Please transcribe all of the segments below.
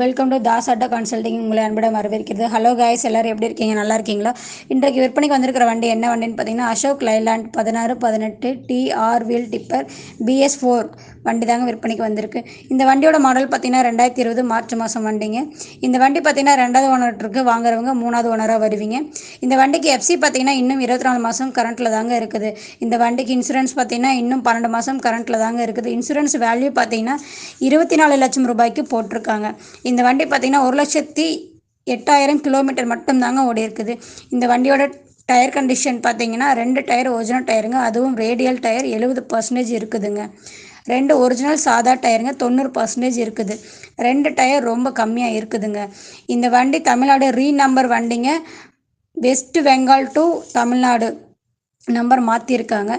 Welcome to Das atta consulting உங்களை அன்புடன் வரவேற்கிறது. ஹலோ காய்ஸ் எல்லாரும் எப்படி இருக்கீங்க? நல்லா இருக்கீங்களா? இன்றைக்கு விற்பனைக்கு வந்திருக்கிற வண்டி என்ன வண்டின்னு பார்த்தீங்கன்னா அசோக் லைலாண்ட் பதினாறு பதினெட்டு TR wheel tipper BS four வண்டி தாங்க விற்பனைக்கு வந்திருக்கு. இந்த வண்டியோட மாடல் பார்த்தீங்கன்னா ரெண்டாயிரத்தி இருபது மார்ச் மாதம் வண்டிங்க. இந்த வண்டி பார்த்தீங்கன்னா ரெண்டாவது ஓனர் இருக்குது வாங்குறவங்க மூணாவது ஓனராக வருவீங்க. இந்த வண்டிக்கு எஃப்சி பார்த்தீங்கன்னா இன்னும் இருபத்தி நாலு மாதம் கரண்ட்டில் தாங்க இருக்குது. இந்த வண்டிக்கு இன்சூரன்ஸ் பார்த்தீங்கன்னா இன்னும் பன்னெண்டு மாதம் கரண்ட்டில் தாங்க இருக்குது. இன்சூரன்ஸ் வேல்யூ பார்த்தீங்கன்னா இருபத்தி நாலு லட்சம் ரூபாய்க்கு போட்டிருக்காங்க. இந்த வண்டி பார்த்தீங்கன்னா ஒரு லட்சத்தி எட்டாயிரம் கிலோமீட்டர் மட்டும்தாங்க ஓடி இருக்குது. இந்த வண்டியோட டயர் கண்டிஷன் பார்த்தீங்கன்னா ரெண்டு டயர் ஒரிஜினல் டயருங்க. அதுவும் ரேடியல் டயர் எழுபது பர்சன்டேஜ் இருக்குதுங்க. ரெண்டு ஒரிஜினல் சாதா டயருங்க. தொண்ணூறு பர்சன்டேஜ் இருக்குது. ரெண்டு டயர் ரொம்ப கம்மியாக இருக்குதுங்க. இந்த வண்டி தமிழ்நாடு ரீ நம்பர் வண்டிங்க. West Bengal to Tamil Nadu number மாற்றிருக்காங்க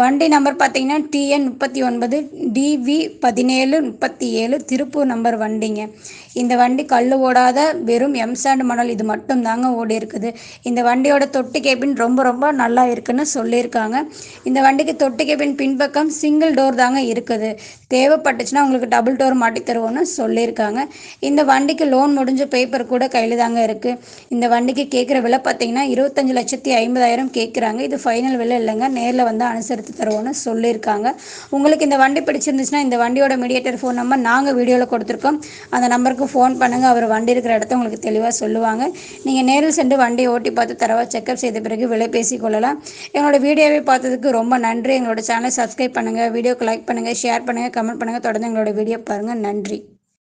வண்டி நம்பர் பார்த்தீங்கன்னா டிஎன் முப்பத்தி ஒன்பது டிவி பதினேழு முப்பத்தி ஏழு திருப்பூர் நம்பர் வண்டிங்க. இந்த வண்டி கல் ஓடாத வெறும் எம்சாண்ட் மணல் இது மட்டும் தாங்க ஓடி இருக்குது. இந்த வண்டியோட தொட்டி கேபின் ரொம்ப ரொம்ப நல்லா இருக்குன்னு சொல்லியிருக்காங்க. இந்த வண்டிக்கு தொட்டி கேபின் பின்பக்கம் சிங்கிள் டோர் தாங்க இருக்குது. தேவைப்பட்டுச்சுன்னா உங்களுக்கு டபுள் டோர் மாட்டி தருவோம்னு சொல்லியிருக்காங்க. இந்த வண்டிக்கு லோன் முடிஞ்ச பேப்பர் கூட கையில் தாங்க இருக்குது இந்த வண்டிக்கு கேட்குற விலை பார்த்தீங்கன்னா இருபத்தஞ்சு லட்சத்தி ஐம்பதாயிரம் கேட்குறாங்க. இது ஃபைனல் விலை இல்லைங்க. நேரில் வந்து அனுசரித்து தருவோம்னு சொல்லியிருக்காங்க. உங்களுக்கு இந்த வண்டி பிடிச்சிருந்துச்சுன்னா இந்த வண்டியோட மீடியேட்டர் ஃபோன் நம்பர் நாங்கள் வீடியோவில் கொடுத்துருக்கோம். அந்த நம்பருக்கு ஃபோன் பண்ணுங்கள் அவர் வண்டி இருக்கிற இடத்த உங்களுக்கு தெளிவாக சொல்லுவாங்க. நீங்கள் நேரில் சென்று வண்டியை ஓட்டி பார்த்து தரவா செக்அப் செய்த பிறகு விலை பேசிக் கொள்ளலாம். எங்களோட வீடியோவை பார்த்ததுக்கு ரொம்ப நன்றி. எங்களோட சேனலை சப்ஸ்கிரைப் பண்ணுங்கள் வீடியோக்கு லைக் பண்ணுங்கள் ஷேர் பண்ணுங்கள் கமெண்ட் பண்ணுங்கள் தொடர்ந்து எங்களோட வீடியோ பாருங்கள் நன்றி.